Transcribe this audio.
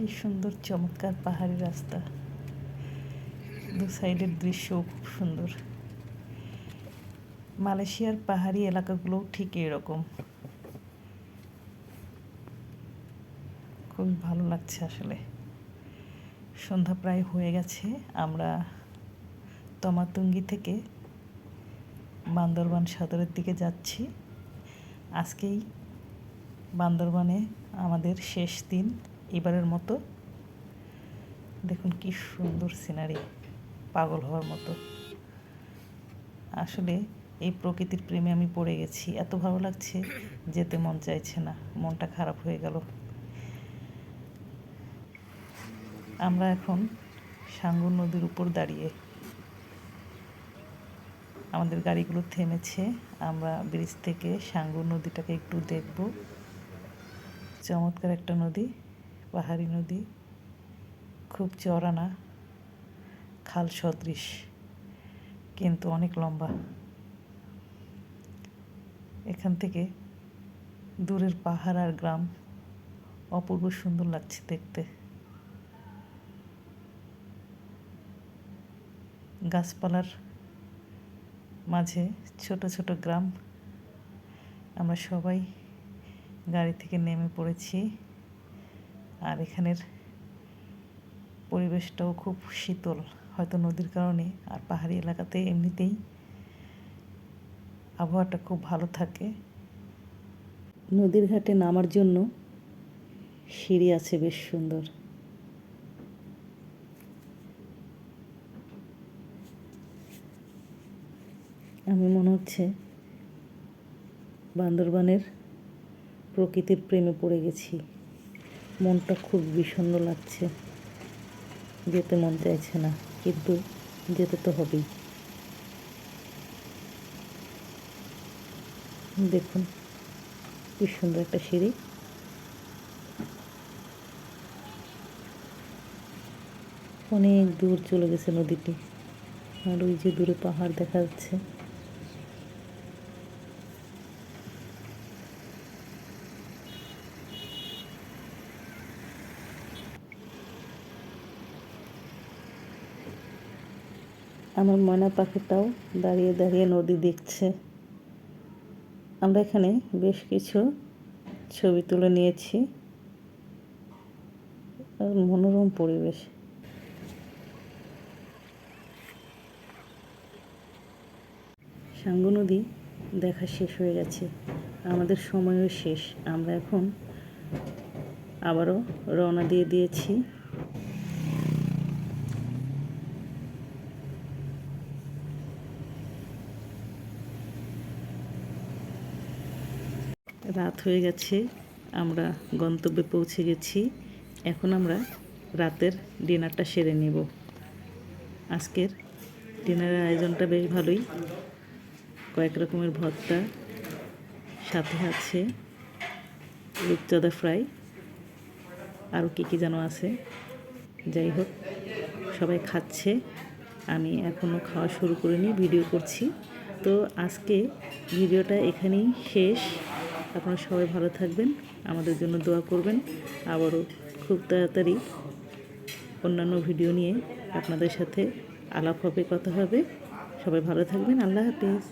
কি সুন্দর চমৎকার পাহাড়ি রাস্তা। দু সাইডের দৃশ্যও খুব সুন্দর। মালয়েশিয়ার পাহাড়ি এলাকাগুলোও ঠিক এরকম। খুবই ভালো লাগছে আসলে। সন্ধ্যা প্রায় হয়ে গেছে, আমরা তমাতুঙ্গি থেকে বান্দরবান সদরের দিকে যাচ্ছি। আজকেই বান্দরবানে আমাদের শেষ দিন। এবারের মতো। দেখুন কি সুন্দর সিনারি পাগল হওয়ার মতো। আসলে এই প্রকৃতির প্রেমে আমি পড়ে গেছি। এত ভালো লাগছে যেতে মন চাইছে না, মনটা খারাপ হয়ে গেল। আমরা এখন সাঙ্গুর নদীর উপর দাঁড়িয়ে। আমাদের গাড়িগুলো থেমেছে, আমরা ব্রিজ থেকে সাঙ্গুর নদীটাকে একটু দেখব। চমৎকার একটা নদী। পাহাড়ি নদী। খুব চড়া না, খাল সদৃশ, কিন্তু অনেক লম্বা। এখান থেকে দূরের পাহাড় আর গ্রাম অপূর্ব সুন্দর লাগছে দেখতে। গাছপালার মাঝে ছোট ছোট গ্রাম। আমরা সবাই গাড়ি থেকে নেমে পড়েছি। আর এখানের পরিবেশটাও খুব শীতল, হয়তো নদীর কারণে। আর পাহাড়ি এলাকাতে এমনিতেই আবহাওয়াটা খুব ভালো থাকে। নদীর ঘাটে নামার জন্য সিঁড়ি আছে বেশ সুন্দর। আমি মনে হচ্ছে বান্দরবানের প্রকৃতির প্রেমে পড়ে গেছি। মনটা খুব বিষণ্ণ লাগছে। যেতে মন চাইছে না, কিন্তু যেতে তো হবেই। দেখুন, কি সুন্দর একটা সিঁড়ি। অনেক দূর চলে গেছে নদীটি। আর ওই যে দূরে পাহাড় দেখা যাচ্ছে। আমার ময়না পাখিটাও দাঁড়িয়ে দাঁড়িয়ে নদী দেখছে। আমরা এখানে বেশ কিছু ছবি তুলে নিয়েছি। মনোরম পরিবেশ। সাঙ্গু নদী দেখা শেষ হয়ে গেছে। আমাদের সময়ও শেষ। আমরা এখন আবারও রওনা দিয়ে দিয়েছি। রাত হয়ে গেছে, আমরা গন্তব্যে পৌঁছে গেছি। এখন আমরা রাতের ডিনারটা সেরে নেব। আজকের ডিনারের আয়োজনটা বেশ ভালোই। কয়েক রকমের ভর্তা, সাথে আছে রূপচাঁদা ফ্রাই। আরও কী কী যেন আছে। যাই হোক, সবাই খাচ্ছে। আমি এখনও খাওয়া শুরু করিনি, ভিডিও করছি। তো আজকে ভিডিওটা এখানেই শেষ। আপনারা সবাই ভালো থাকবেন, আমাদের জন্য দোয়া করবেন। আবারও খুব তাড়াতাড়ি অন্যান্য ভিডিও নিয়ে আপনাদের সাথে আলাপ হবে, কথা হবে। সবাই ভালো থাকবেন, আল্লাহ হাফিজ।